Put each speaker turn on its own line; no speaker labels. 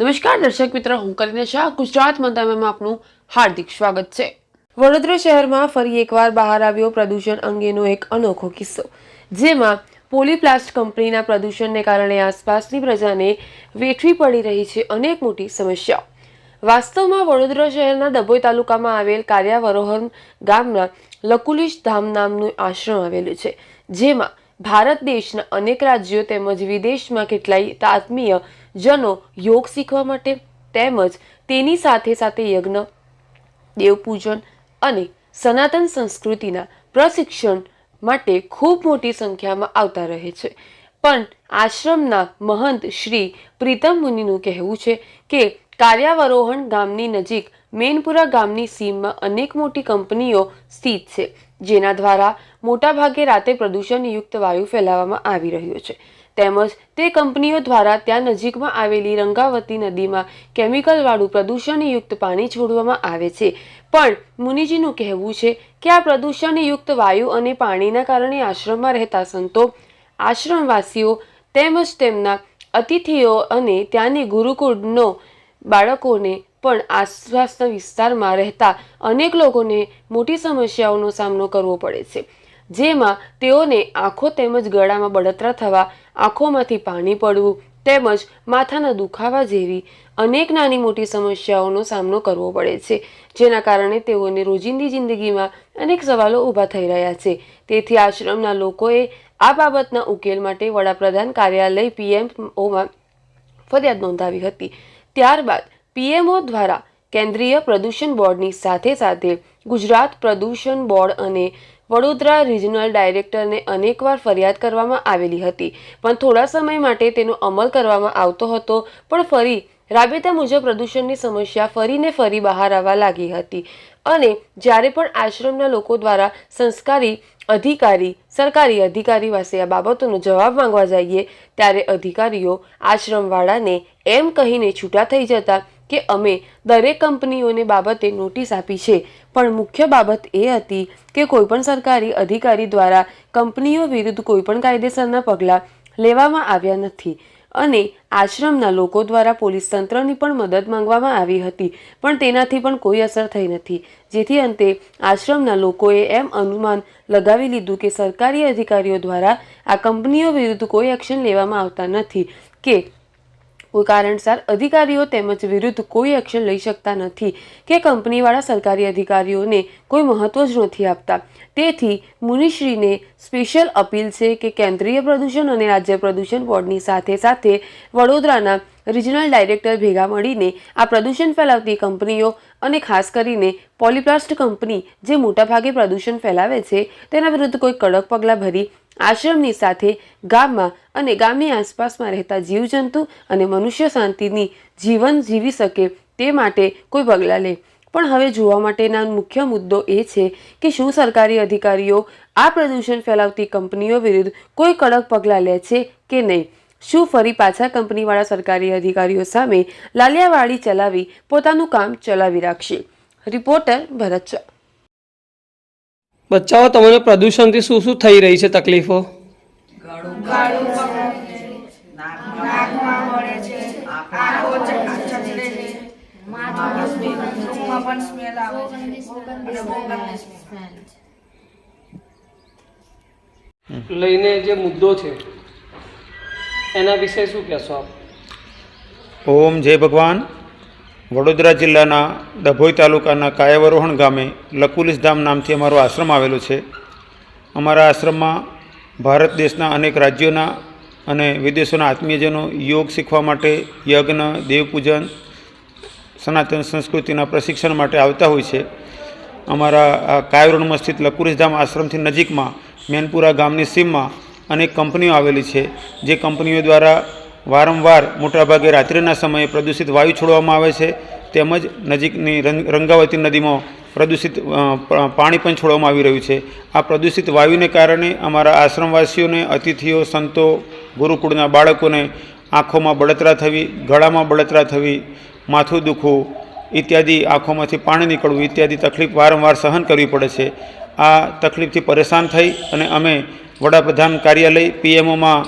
નમસ્કાર, દર્શક મિત્રો, હું કરીને શાહ. ગુજરાત મંતવ્યમાં આપનું હાર્દિક સ્વાગત છે. વડોદરા શહેરમાં ફરી એકવાર બહાર આવ્યો પ્રદૂષણ અંગેનો એક અનોખો કિસ્સો, જેમાં પોલીપ્લાસ્ટ કંપનીના પ્રદૂષણને કારણે આસપાસની પ્રજાને વેઠવી પડી રહી છે અનેક મોટી સમસ્યાઓ. વાસ્તવમાં વડોદરા શહેરના ડભોઈ તાલુકામાં આવેલ કારિયાવરોહન ગામના લકુલિશ ધામ નામનું આશ્રમ આવેલું છે, જેમાં ભારત દેશના અનેક રાજ્યો તેમજ વિદેશમાં કેટલાય આત્મીય જનો યોગ શીખવા માટે તેમજ તેની સાથે સાથે યજ્ઞ, દેવપૂજન અને સનાતન સંસ્કૃતિના પ્રશિક્ષણ માટે ખૂબ મોટી સંખ્યામાં આવતા રહે છે. પણ આશ્રમના મહંત શ્રી પ્રીતમ મુનિનું કહેવું છે કે કાર્યાવરોહણ ગામની નજીક મેનપુરા ગામની સીમમાં અનેક મોટી કંપનીઓ સ્થિત છે, જેના દ્વારા મોટાભાગે રાતે પ્રદૂષણયુક્ત વાયુ ફેલાવવામાં આવી રહ્યો છે. તેમજ તે કંપનીઓ દ્વારા ત્યાં નજીકમાં આવેલી રંગાવતી નદીમાં કેમિકલવાળું પ્રદૂષણયુક્ત પાણી છોડવામાં આવે છે. પણ મુનિજીનું કહેવું છે કે આ પ્રદૂષણયુક્ત વાયુ અને પાણીના કારણે આશ્રમમાં રહેતા સંતો, આશ્રમવાસીઓ તેમજ તેમના અતિથિઓ અને ત્યાંની ગુરુકુળનો બાળકોને પણ આસપાસના વિસ્તારમાં રહેતા અનેક લોકોને મોટી સમસ્યાઓનો સામનો કરવો પડે છે. જેમાં તેઓને આંખો તેમજ ગળામાં બળતરા થવા, આંખોમાંથી પાણી પડવું તેમજ માથાના દુખાવા જેવી અનેક નાની મોટી સમસ્યાઓનો સામનો કરવો પડે છે. જેના કારણે તેઓને રોજિંદી જિંદગીમાં અનેક સવાલો ઊભા થઈ રહ્યા છે. તેથી આશ્રમના લોકોએ આ બાબતના ઉકેલ માટે વડાપ્રધાન કાર્યાલય પીએમઓમાં ફરિયાદ નોંધાવી હતી. ત્યારબાદ પીએમઓ દ્વારા કેન્દ્રીય પ્રદૂષણ બોર્ડની સાથે સાથે ગુજરાત પ્રદૂષણ બોર્ડ અને વડોદરા રિજનલ ડાયરેક્ટરને અનેકવાર ફરિયાદ કરવામાં આવેલી હતી. પણ થોડા સમય માટે તેનો અમલ કરવામાં આવતો હતો, પણ ફરી રાબેતા મુજબ પ્રદૂષણની સમસ્યા ફરીને ફરી બહાર આવવા લાગી હતી. અને જ્યારે પણ આશ્રમના લોકો દ્વારા સંસ્કારી અધિકારી, સરકારી અધિકારી પાસે આ બાબતોનો જવાબ માંગવા જઈએ, ત્યારે અધિકારીઓ આશ્રમવાળાને એમ કહીને છૂટા થઈ જતા કે અમે દરેક કંપનીઓને બાબતે નોટિસ આપી છે. પણ મુખ્ય બાબત એ હતી કે કોઈપણ સરકારી અધિકારી દ્વારા કંપનીઓ વિરુદ્ધ કોઈપણ કાયદેસરના પગલાં લેવામાં આવ્યા નથી. અને આશ્રમના લોકો દ્વારા પોલીસ તંત્રની પણ મદદ માંગવામાં આવી હતી, પણ તેનાથી પણ કોઈ અસર થઈ નથી. જેથી અંતે આશ્રમના લોકોએ એમ અનુમાન લગાવી લીધું કે સરકારી અધિકારીઓ દ્વારા આ કંપનીઓ વિરુદ્ધ કોઈ એક્શન લેવામાં આવતા નથી કે કોઈ કારણસર અધિકારીઓ તેમજ વિરુદ્ધ કોઈ એક્શન લઈ શકતા નથી કે કંપનીવાળા સરકારી અધિકારીઓને કોઈ મહત્વ જ નથી આપતા. તેથી મુનિશ્રીને સ્પેશિયલ અપીલ છે કે કેન્દ્રીય પ્રદૂષણ અને રાજ્ય પ્રદૂષણ બોર્ડની સાથે સાથે વડોદરાના રિજનલ ડાયરેક્ટર ભેગા મળીને આ પ્રદૂષણ ફેલાવતી કંપનીઓ અને ખાસ કરીને પોલીપ્લાસ્ટ કંપની જે મોટાભાગે પ્રદૂષણ ફેલાવે છે, તેના વિરુદ્ધ કોઈ કડક પગલાં ભરી આશ્રમની સાથે ગામમાં અને ગામની આસપાસમાં રહેતા જીવજંતુ અને મનુષ્ય શાંતિની જીવન જીવી શકે તે માટે કોઈ પગલાં લે. પણ હવે જોવા માટેના મુખ્ય મુદ્દો એ છે કે શું સરકારી અધિકારીઓ આ પ્રદૂષણ ફેલાવતી કંપનીઓ વિરુદ્ધ કોઈ કડક પગલાં લે છે કે નહીં? શું ફરી પાછા કંપનીવાળા સરકારી અધિકારીઓ સામે લાલિયાવાડી ચલાવી પોતાનું કામ ચલાવી રાખશે? રિપોર્ટર ભરત
બચ્ચાઓ તમને પ્રદૂષણથી શું શું થઈ રહી છે તકલીફો. લઈને જે મુદ્દો છે એના વિશે શું કહેશો આપ?
ઓમ જય ભગવાન. વડોદરા જિલ્લાના ડભોઈ તાલુકાના કાયાવરોહણ ગામે લકુલિસ ધામ નામથી અમારો આશ્રમ આવેલો છે. અમારા આશ્રમમાં ભારત દેશના અનેક રાજ્યોના અને વિદેશોના આત્મીયજનો યોગ શીખવા માટે યજ્ઞ, દેવપૂજન, સનાતન સંસ્કૃતિના પ્રશિક્ષણ માટે આવતા હોય છે. અમારા આ કાયરોડમાં સ્થિત લકુરિસધામ આશ્રમથી નજીકમાં મેનપુરા ગામની સીમમાં અનેક કંપનીઓ આવેલી છે, જે કંપનીઓ દ્વારા વારંવાર મોટાભાગે રાત્રિના સમયે પ્રદૂષિત વાયુ છોડવામાં આવે છે, તેમજ નજીકની રંગાવતી નદીમાં પ્રદૂષિત પાણી પણ છોડવામાં આવી રહ્યું છે. આ પ્રદૂષિત વાયુને કારણે અમારા આશ્રમવાસીઓને, અતિથિઓ, સંતો, ગુરુકુળના બાળકોને આંખોમાં બળતરા થવી, ગળામાં બળતરા થવી, માથું દુખવું ઇત્યાદિ આંખોમાંથી પાણી નીકળવું ઇત્યાદિ તકલીફ વારંવાર સહન કરવી પડે છે. આ તકલીફથી પરેશાન થઈ અને અમે વડાપ્રધાન કાર્યાલય પીએમઓમાં